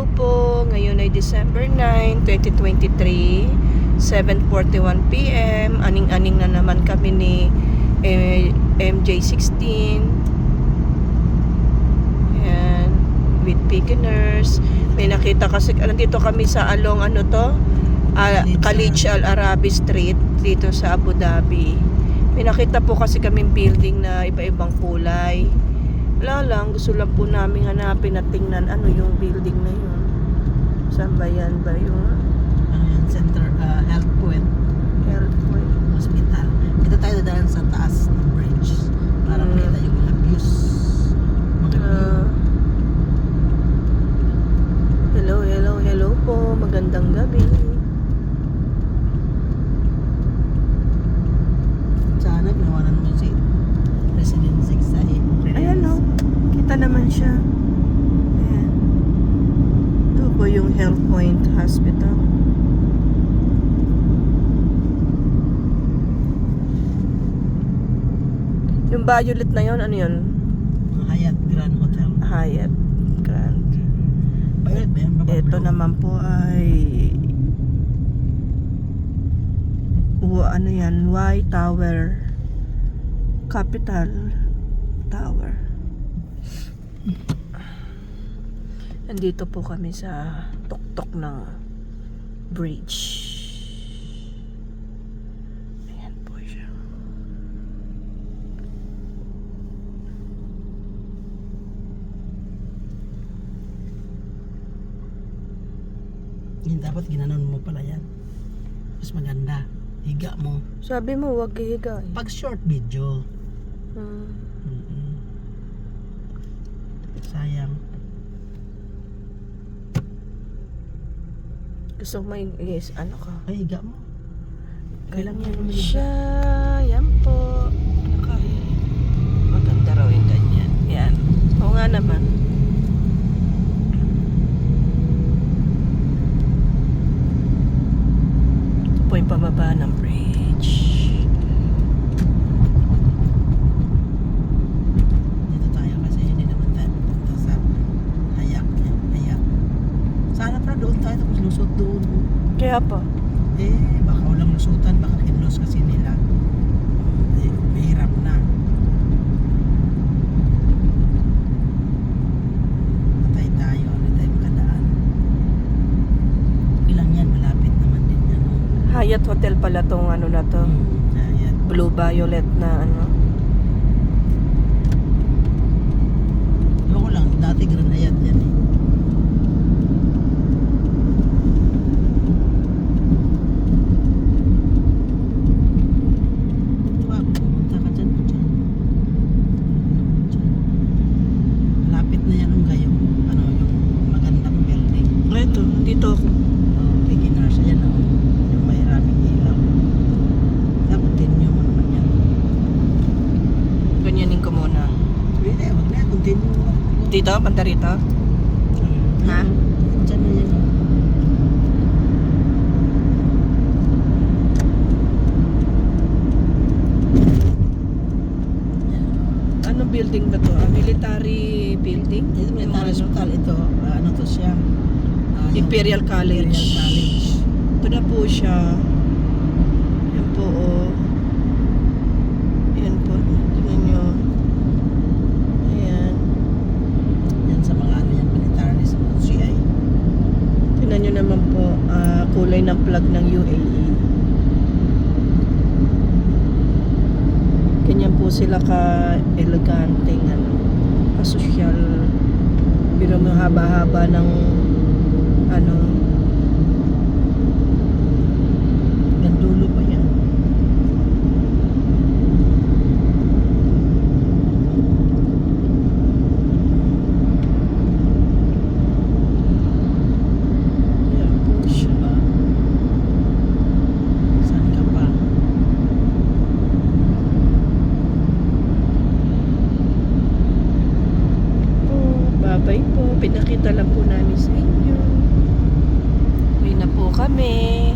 Hello po. Ngayon ay December 9, 2023. 7.41pm. Aning-aning na naman kami ni eh, MJ16. Ayan. With beginners. May nakita kasi, nandito kami sa along ano to? Al Khalid Al Arabi Street dito sa Abu Dhabi. May nakita po kasi kaming building na iba-ibang kulay. Wala lang, gusto lang po namin hanapin at tingnan ano yung building na yun. Saan ba yan ba yung ano yan, Center uh, Health Point health point? Hospital. Dito tayo dadaan sa taas ng bridge para Mm. makita yung mga views. Mga. Ah. hello, hello, hello po. Magandang gabi. Naman siya. Ayan. Ito po yung Health Point Hospital. Yung violet na yon ano yun? Hyatt Grand Hotel. Hyatt Grand. Violet ba yan? Ito naman po ay o ano yan, Y Tower Capital Tower. Nandito po kami sa tuktok ng bridge. Ayan po siya. Yun, dapat ginanon mo pala yan. Mas maganda. Higa mo. Sabi mo, wag hihiga. eh. Pag short video. Hmm. Sayang. Gusto mo yung, yes, ano ka? Ay, higa mo. Mo higa. siya. Yan po. Nakaya. Maganda raw yung ganyan. Yan. Oo nga naman. Ito po yung pababa ng bridge. Dito tayo kasi hindi naman tayo pupunta sa hayak. Hayak. Sana pa doon tayo tapos lusot doon. Kaya pa. Eh, baka walang lusutan, baka kinlos kasi nila. Eh, mahirap na. Patay tayo, hindi tayo makadaan. Ilang yan, malapit naman din yan. oh. Hyatt Hotel pala tong ano na to. Hmm, ayan. Blue violet na ano. Ewan ko lang, dati Grand Hyatt yan eh. Wag, pumunta ka dyan, dyan. Dyan. Malapit na yan ang gayong, ano, yung magandang Ito, dito ako. Oh, beginners, ayan oh. Yung may maraming ilaw. Din yung ano naman yan. Ganyanin ko muna. Hindi, wag na, continue. Dito, banda rito. Ha? Diyan na yan. oh. Ano building ba to? Ah, military building? May Yung Tara ano? Hospital. Ito, ah, ano to siya? Ah, yung Imperial College. Imperial College. Ito na po siya. Yan po, oh. Yan po. Tingnan nyo. Ayan. Yan sa mga ano yan, military sa mga CI. Tingnan nyo naman po, ah, kulay ng flag ng UAE. Ganyan po sila ka-elegante, ano, ka-social. Pero mahaba-haba ng, ano, Gandulo pa yan. po. Babay po. Pinakita lang po namin sa inyo. Uwi na po kami.